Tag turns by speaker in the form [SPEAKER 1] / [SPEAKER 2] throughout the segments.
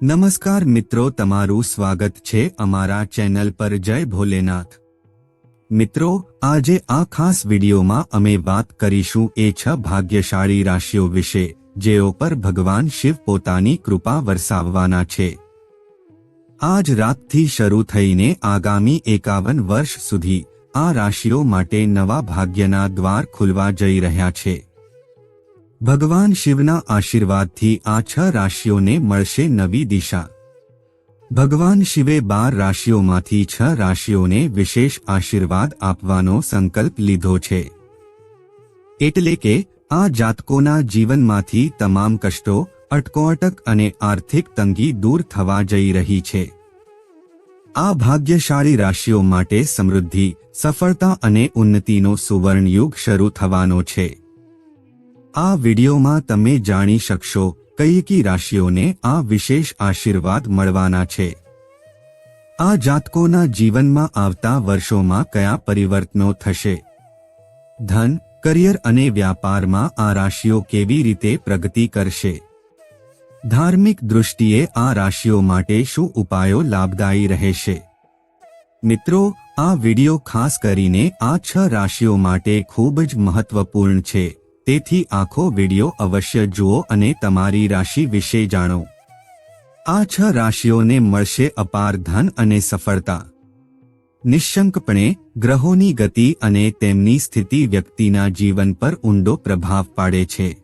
[SPEAKER 1] નમસ્કાર મિત્રો, તમારું સ્વાગત છે અમારા ચેનલ પર. જય ભોલેનાથ. મિત્રો, આજે આ ખાસ વિડીયોમાં અમે વાત કરીશું એ છ ભાગ્યશાળી રાશિઓ વિશે, જેઓ પર ભગવાન શિવ પોતાની કૃપા વરસાવવાના છે. આજ રાતથી શરૂ થઈને આગામી એકાવન વર્ષ સુધી આ રાશિઓ માટે નવા ભાગ્યના દ્વાર ખુલવા જઈ રહ્યા છે. ભગવાન શિવના આશીર્વાદથી આ છ રાશિઓને મળશે નવી દિશા. ભગવાન શિવે બાર રાશિઓમાંથી છ રાશિઓને વિશેષ આશીર્વાદ આપવાનો સંકલ્પ લીધો છે. એટલે કે, આ જાતકોના જીવનમાંથી તમામ કષ્ટો, અટકોઅટક અને આર્થિક તંગી દૂર થવા જઈ રહી છે. આ ભાગ્યશાળી રાશિઓ માટે સમૃદ્ધિ, સફળતા અને ઉન્નતિનો સુવર્ણયુગ શરૂ થવાનો છે. આ વિડિયોમાં તમે જાણી શકશો કઈ કઈ રાશિઓને આ વિશેષ આશીર્વાદ મળવાના છે. આ જાતકોના જીવનમાં આવતા વર્ષોમાં કયા પરિવર્તનો થશે? ધન, કરિયર અને વ્યાપારમાં આ રાશિઓ કેવી રીતે પ્રગતિ કરશે? ધાર્મિક દૃષ્ટિએ આ રાશિઓ માટે શું ઉપાયો લાભદાયી રહેશે? મિત્રો, આ વિડિયો ખાસ કરીને આ છ રાશિઓ માટે ખૂબ જ મહત્વપૂર્ણ છે. તેથી આખો વિડિયો અવશ્ય જુઓ અને તમારી રાશિ વિશે જાણો. આ છ રાશિઓને મળશે અપાર ધન અને સફળતા. નિશંકપણે, ગ્રહોની ગતિ અને તેમની સ્થિતિ વ્યક્તિના જીવન પર ઊંડો પ્રભાવ પાડે છે.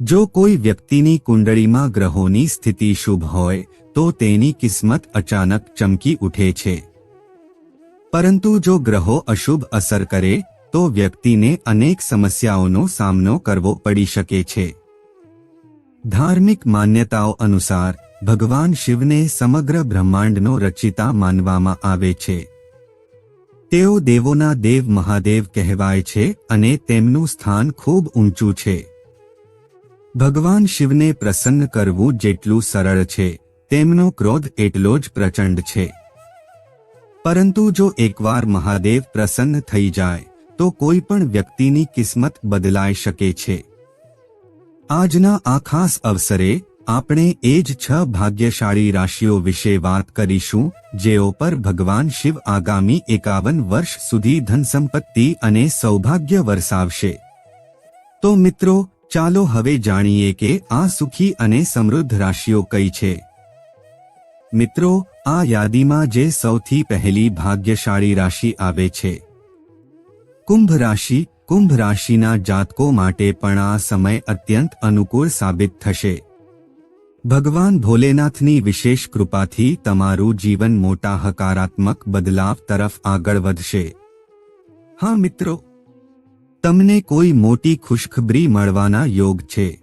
[SPEAKER 1] જો કોઈ વ્યક્તિની કુંડળીમાં ગ્રહોની સ્થિતિ શુભ હોય, તો તેની કિસ્મત અચાનક ચમકી ઉઠે છે. પરંતુ જો ગ્રહો અશુભ અસર કરે તો વ્યક્તિને અનેક સમસ્યાઓનો સામનો કરવો પડી શકે છે. ધાર્મિક માન્યતાઓ અનુસાર, ભગવાન શિવને સમગ્ર બ્રહ્માંડનો રચિતા માનવામાં આવે છે. તેઓ દેવોના દેવ મહાદેવ કહેવાય છે અને તેમનું સ્થાન ખૂબ ઊંચું છે. ભગવાન શિવને પ્રસન્ન કરવું જેટલું સરળ છે, તેમનો ક્રોધ એટલો જ પ્રચંડ છે. પરંતુ જો એકવાર મહાદેવ પ્રસન્ન થઈ જાય તો કોઈ પણ વ્યક્તિની કિસ્મત બદલાઈ શકે છે. આજના આ ખાસ અવસરે આપણે એ જ છ ભાગ્યશાળી રાશિઓ વિશે વાત કરીશું, જેઓ પર ભગવાન શિવ આગામી એકાવન વર્ષ સુધી ધનસંપત્તિ અને સૌભાગ્ય વરસાવશે. તો મિત્રો, ચાલો હવે જાણીએ કે આ સુખી અને સમૃદ્ધ રાશિઓ કઈ છે. મિત્રો, આ યાદીમાં જે સૌથી પહેલી ભાગ્યશાળી રાશિ આવે છે. કુંભ રાશિ, કુંભ રાશિના જાતકો માટે પણ આ સમય અત્યંત અનુકૂળ સાબિત થશે. ભગવાન ભોલેનાથની વિશેષ કૃપાથી તમારું જીવન મોટા હકારાત્મક બદલાવ તરફ આગળ વધશે. હા, મિત્રો, તમને કોઈ મોટી ખુશખબરી મળવાના યોગ છે.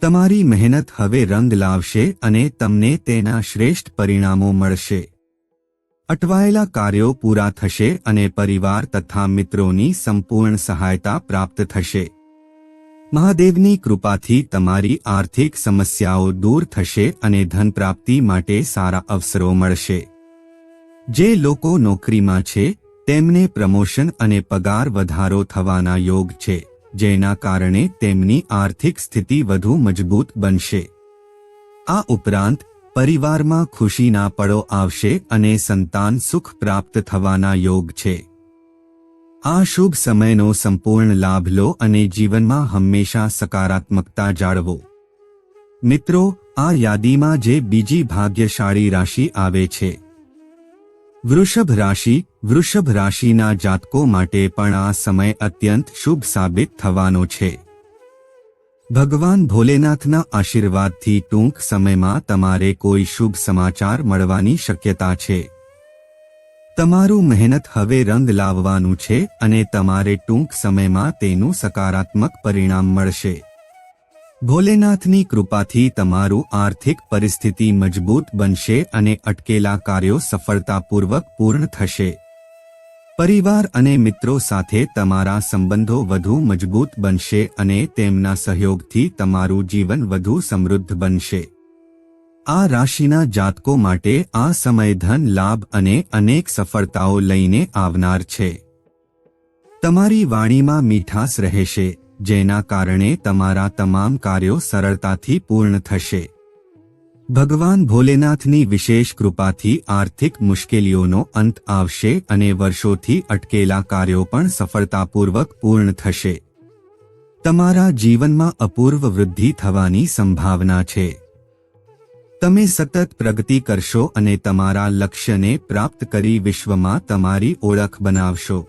[SPEAKER 1] તમારી મહેનત હવે રંગ લાવશે અને તમને તેના શ્રેષ્ઠ પરિણામો મળશે. અટવાયેલા કાર્યો પૂરા થશે અને પરિવાર તથા મિત્રોની સંપૂર્ણ સહાયતા પ્રાપ્ત થશે. મહાદેવની કૃપાથી તમારી આર્થિક સમસ્યાઓ દૂર થશે અને ધન પ્રાપ્તિ માટે સારા અવસરો મળશે. જે લોકો નોકરીમાં છે, તેમને પ્રમોશન અને પગાર વધારો થવાના યોગ છે, જેના કારણે તેમની આર્થિક સ્થિતિ વધુ મજબૂત બનશે. આ ઉપરાંત પરિવારમાં ખુશીના પળો આવશે અને સંતાન સુખ પ્રાપ્ત થવાના યોગ છે. આ શુભ સમયનો સંપૂર્ણ લાભ લો અને જીવનમાં હંમેશા સકારાત્મકતા જાળવો. મિત્રો, આ યાદીમાં જે બીજી ભાગ્યશાળી રાશિ આવે છે. વૃષભ રાશિ, વૃષભ રાશિના જાતકો માટે પણ આ સમય અત્યંત શુભ સાબિત થવાનો છે. ભગવાન ભોલેનાથના આશીર્વાદથી ટૂંક સમયમાં તમારે કોઈ શુભ સમાચાર મળવાની શક્યતા છે. તમારું મહેનત હવે રંગ લાવવાનું છે અને તમારે ટૂંક સમયમાં તેનું સકારાત્મક પરિણામ મળશે. ભોલેનાથની કૃપાથી તમારું આર્થિક પરિસ્થિતિ મજબૂત બનશે અને અટકેલા કાર્યો સફળતાપૂર્વક પૂર્ણ થશે. પરિવાર અને મિત્રો સાથે તમારા સંબંધો વધુ મજબૂત બનશે અને તેમના સહયોગથી તમારું જીવન વધુ સમૃદ્ધ બનશે. આ રાશિના જાતકો માટે આ સમય ધન લાભ અને અનેક સફળતાઓ લઈને આવનાર છે. તમારી વાણીમાં મીઠાશ રહેશે, જેના કારણે તમારા તમામ કાર્યો સરળતાથી પૂર્ણ થશે. ભગવાન ભોલેનાથની વિશેષ કૃપાથી આર્થિક મુશ્કેલીઓનો અંત આવશે અને વર્ષોથી અટકેલા કાર્યો પણ સફળતાપૂર્વક પૂર્ણ થશે. તમારા જીવનમાં અપૂર્વ વૃદ્ધિ થવાની સંભાવના છે. તમે સતત પ્રગતિ કરશો અને તમારા લક્ષ્યને પ્રાપ્ત કરી વિશ્વમાં તમારી ઓળખ બનાવશો.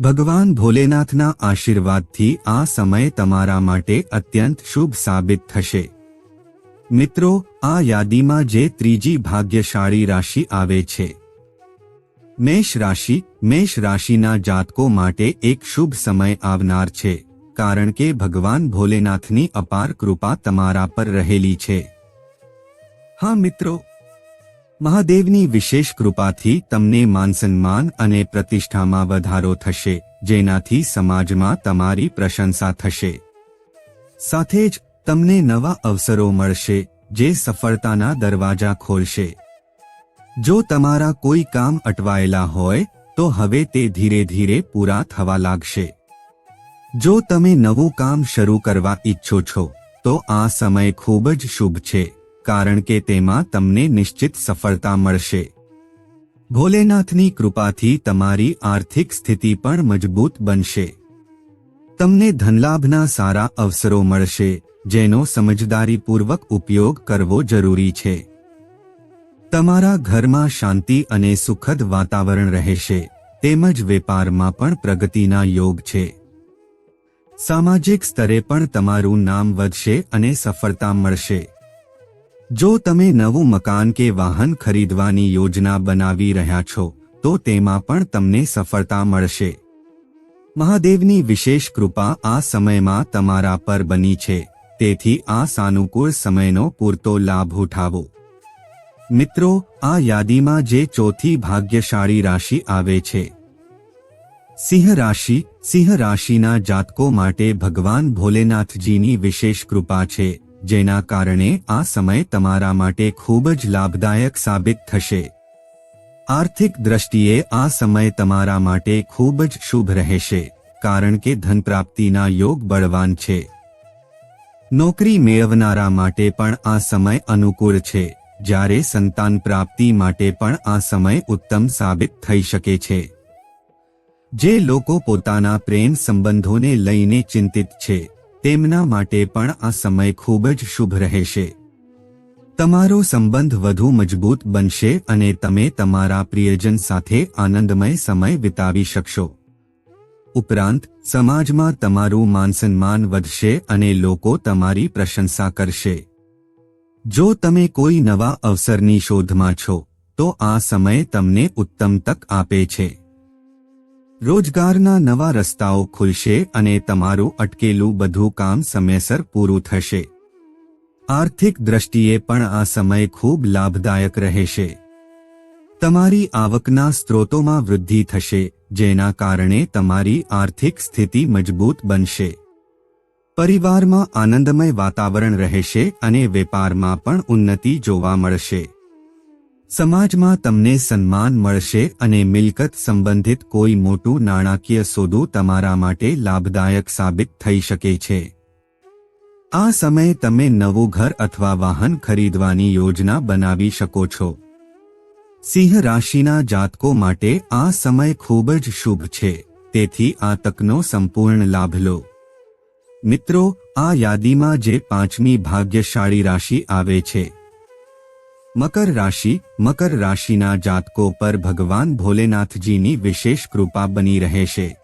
[SPEAKER 1] ભગવાન ભોલેનાથના આશીર્વાદથી આ સમય તમારા માટે અત્યંત શુભ સાબિત થશે. મિત્રો, આ યાદીમાં જે ત્રીજી ભાગ્યશાળી રાશિ આવે છે. મેષ રાશિ, મેષ રાશિના જાતકો માટે એક શુભ સમય આવનાર છે, કારણ કે ભગવાન ભોલેનાથની અપાર કૃપા તમારા પર રહેલી છે. હા મિત્રો, મહાદેવની વિશેષ કૃપાથી તમને માનસન્માન અને પ્રતિષ્ઠામાં વધારો થશે, જેનાથી સમાજમાં તમારી પ્રશંસા થશે. સાથે જ તમને નવા અવસરો મળશે, જે સફળતાના દરવાજા ખોલશે. જો તમારા કોઈ કામ અટવાયેલા હોય, તો હવે તે ધીરે ધીરે પૂરા થવા લાગશે. જો તમે નવું કામ શરૂ કરવા ઈચ્છો છો, તો આ સમય ખૂબ જ શુભ છે, કારણ કે તેમાં તમને નિશ્ચિત સફળતા મળશે. ભોલેનાથની કૃપાથી તમારી આર્થિક સ્થિતિ પણ મજબૂત બનશે. તમને ધનલાભના સારા અવસરો મળશે, જેનો સમજદારીપૂર્વક ઉપયોગ કરવો જરૂરી છે. તમારા ઘરમાં શાંતિ અને સુખદ વાતાવરણ રહેશે, તેમજ વેપારમાં પણ પ્રગતિના યોગ છે. સામાજિક સ્તરે પણ તમારું નામ વધશે અને સફળતા મળશે. જો તમે નવું મકાન કે વાહન ખરીદવાની યોજના બનાવી રહ્યા છો, તો તેમાં પણ તમને સફળતા મળશે. મહાદેવની વિશેષ કૃપા આ સમયમાં તમારા પર બની છે, તેથી આ સાનુકૂળ સમયનો પૂરતો લાભ ઉઠાવો. મિત્રો, આ યાદીમાં જે ચોથી ભાગ્યશાળી રાશિ આવે છે. સિંહ રાશિ, સિંહ રાશિના જાતકો માટે ભગવાન ભોલેનાથજીની વિશેષ કૃપા છે, જેના કારણે આ સમય તમારા માટે ખૂબ જ લાભદાયક સાબિત થશે. આર્થિક દ્રષ્ટિએ આ સમય તમારા માટે ખૂબ જ શુભ રહેશે, કારણ કે ધન પ્રાપ્તિના યોગ બળવાન છે. નોકરી મેળવનારા માટે પણ આ સમય અનુકૂળ છે, જ્યારે સંતાન પ્રાપ્તિ માટે પણ આ સમય ઉત્તમ સાબિત થઈ શકે છે. જે લોકો પોતાના પ્રેમ સંબંધોને લઈને ચિંતિત છે, તેમના માટે પણ આ સમય ખૂબ જ શુભ રહેશે. તમારો સંબંધ વધુ મજબૂત બનશે અને તમે તમારા પ્રિયજન સાથે આનંદમય સમય વિતાવી શકશો. ઉપરાંત, સમાજમાં તમારું માનસન્માન વધશે અને લોકો તમારી પ્રશંસા કરશે. જો તમે કોઈ નવા અવસરની શોધમાં છો, તો આ સમય તમને ઉત્તમ તક આપે છે. રોજગારના નવા રસ્તાઓ ખુલશે અને તમારું અટકેલું બધું કામ સમયસર પૂરું થશે. આર્થિક દ્રષ્ટિએ પણ આ સમય ખૂબ લાભદાયક રહેશે. તમારી આવકના સ્ત્રોતોમાં વૃદ્ધિ થશે, જેના કારણે તમારી આર્થિક સ્થિતિ મજબૂત બનશે. પરિવારમાં આનંદમય વાતાવરણ રહેશે અને વેપારમાં પણ ઉન્નતિ જોવા મળશે. સમાજમાં તમને સન્માન મળશે અને મિલકત સંબંધિત કોઈ મોટું નાણાકીય સોદું તમારા માટે લાભદાયક સાબિત થઈ શકે છે. આ સમયે તમે નવું ઘર અથવા વાહન ખરીદવાની યોજના બનાવી શકો છો. સિંહ રાશિના જાતકો માટે આ સમય ખૂબ જ શુભ છે. તેથી આ તકનો સંપૂર્ણ લાભ લો. મિત્રો, આ યાદીમાં જે પાંચમી ભાગ્યશાળી રાશિ આવે છે. મકર રાશિ, મકર રાશિના જાતકો પર ભગવાન ભોલેનાથજીની વિશેષ કૃપા બની રહેશે.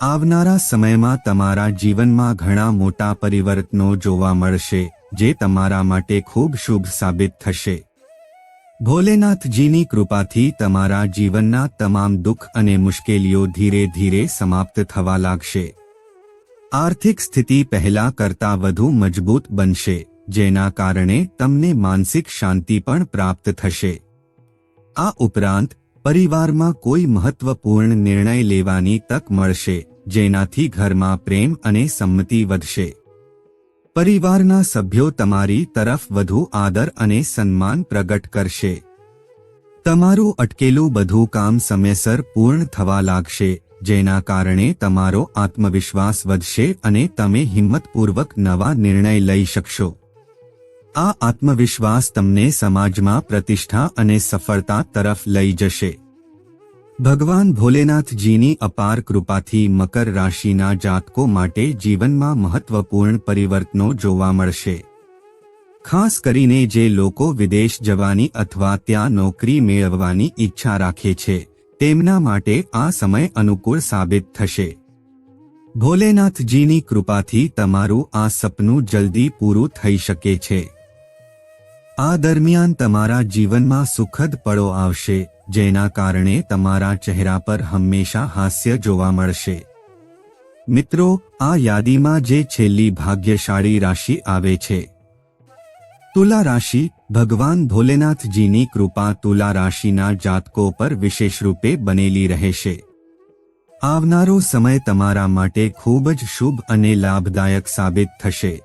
[SPEAKER 1] આવનારા સમયમાં તમારા જીવનમાં ઘણા મોટા પરિવર્તનો જોવા મળશે, જે તમારા માટે ખૂબ શુભ સાબિત થશે. ભોલેનાથજીની કૃપાથી તમારા જીવનના તમામ દુઃખ અને મુશ્કેલીઓ ધીરે ધીરે સમાપ્ત થવા લાગશે. આર્થિક સ્થિતિ પહેલા કરતા વધુ મજબૂત બનશે, જેના કારણે તમને માનસિક શાંતિ પણ પ્રાપ્ત થશે. આ ઉપરાંત, પરિવારમાં કોઈ મહત્વપૂર્ણ નિર્ણય લેવાની તક મળશે. જેનાથી ઘરમાં પ્રેમ અને સંમતિ વધશે. પરિવારના સભ્યો તમારી તરફ વધુ આદર અને સન્માન પ્રગટ કરશે. તમારું અટકેલું બધું કામ સમયસર પૂર્ણ થવા લાગશે, જેના કારણે તમારો આત્મવિશ્વાસ વધશે અને તમે હિંમતપૂર્વક નવા નિર્ણય લઈ શકશો. આ આત્મવિશ્વાસ તમને સમાજમાં પ્રતિષ્ઠા અને સફળતા તરફ લઈ જશે. ભગવાન ભોલેનાથજીની અપાર કૃપાથી મકર રાશિના જાતકો માટે જીવનમાં મહત્વપૂર્ણ પરિવર્તનો જોવા મળશે. ખાસ કરીને જે લોકો વિદેશ જવાની અથવા ત્યાં નોકરી મેળવવાની ઈચ્છા રાખે છે, તેમના માટે આ સમય અનુકૂળ સાબિત થશે. ભોલેનાથજીની કૃપાથી તમારું આ સપનું જલ્દી પૂરું થઈ શકે છે. આ દરમિયાન તમારા જીવનમાં સુખદ પળો આવશે. જેના કારણે તમારા ચહેરા પર હંમેશા હાસ્ય જોવા મળશે. મિત્રો, આ યાદીમાં જે છેલ્લી ભાગ્યશાળી રાશિ આવે છે. તુલા રાશિ, ભગવાન ભોલેનાથજીની કૃપા તુલા રાશિના જાતકો પર વિશેષ રૂપે બનેલી રહેશે. આવનારો સમય તમારા માટે ખૂબ જ શુભ અને લાભદાયક સાબિત થશે.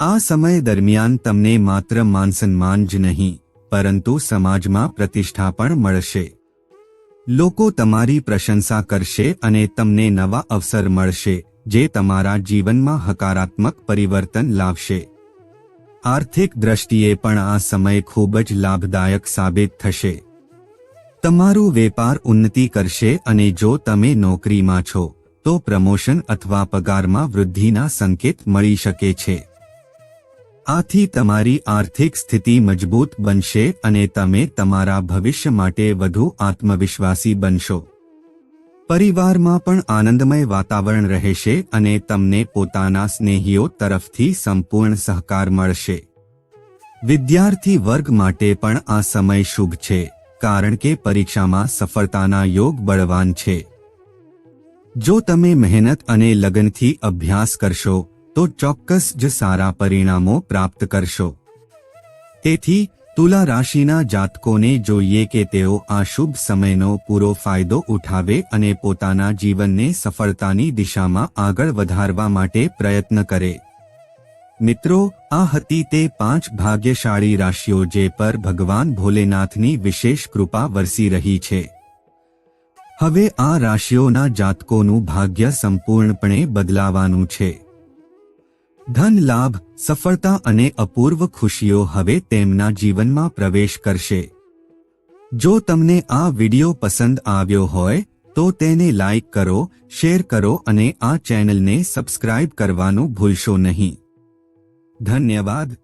[SPEAKER 1] આ સમય દરમિયાન તમને માત્ર માનસન્માન જ નહીં પરંતુ સમાજમાં પ્રતિષ્ઠા પણ મળશે. લોકો તમારી પ્રશંસા કરશે અને તમને નવા અવસર મળશે, જે તમારા જીવનમાં હકારાત્મક પરિવર્તન લાવશે. આર્થિક દ્રષ્ટિએ પણ આ સમય ખૂબ જ લાભદાયક સાબિત થશે. તમારું વેપાર ઉન્નતિ કરશે અને જો તમે નોકરીમાં છો, તો પ્રમોશન અથવા પગારમાં વૃદ્ધિના સંકેત મળી શકે છે. આથી તમારી આર્થિક સ્થિતિ મજબૂત બનશે અને તમે તમારા ભવિષ્ય માટે વધુ આત્મવિશ્વાસી બનશો. પરિવારમાં પણ આનંદમય વાતાવરણ રહેશે અને તમને પોતાના સ્નેહીઓ તરફથી સંપૂર્ણ સહકાર મળશે. વિદ્યાર્થી વર્ગ માટે પણ આ સમય શુભ છે, કારણ કે પરીક્ષામાં સફળતાના યોગ બળવાન છે. જો તમે મહેનત અને લગનથી અભ્યાસ કરશો તો ચોક્કસ જ સારા પરિણામો પ્રાપ્ત કરશો. તેથી, તુલા રાશિના જાતકોને જોઈએ કે તેઓ આ શુભ સમયનો પૂરો ફાયદો ઉઠાવે અને પોતાના જીવનને સફળતાની દિશામાં આગળ વધારવા માટે પ્રયત્ન કરે. મિત્રો, આ હતી તે પાંચ ભાગ્યશાળી રાશિઓ જે પર ભગવાન ભોલેનાથની વિશેષ કૃપા વરસી રહી છે. હવે આ રાશિઓના જાતકોનું ભાગ્ય સંપૂર્ણપણે બદલાવાનું છે. ધન લાભ, સફળતા અને અપૂર્વ ખુશીઓ હવે તેમના જીવનમાં પ્રવેશ કરશે. જો તમને આ વિડિયો પસંદ આવ્યો હોય, તો તેને લાઇક કરો, શેર કરો અને આ ચેનલને સબસ્ક્રાઇબ કરવાનું ભૂલશો નહીં. ધન્યવાદ.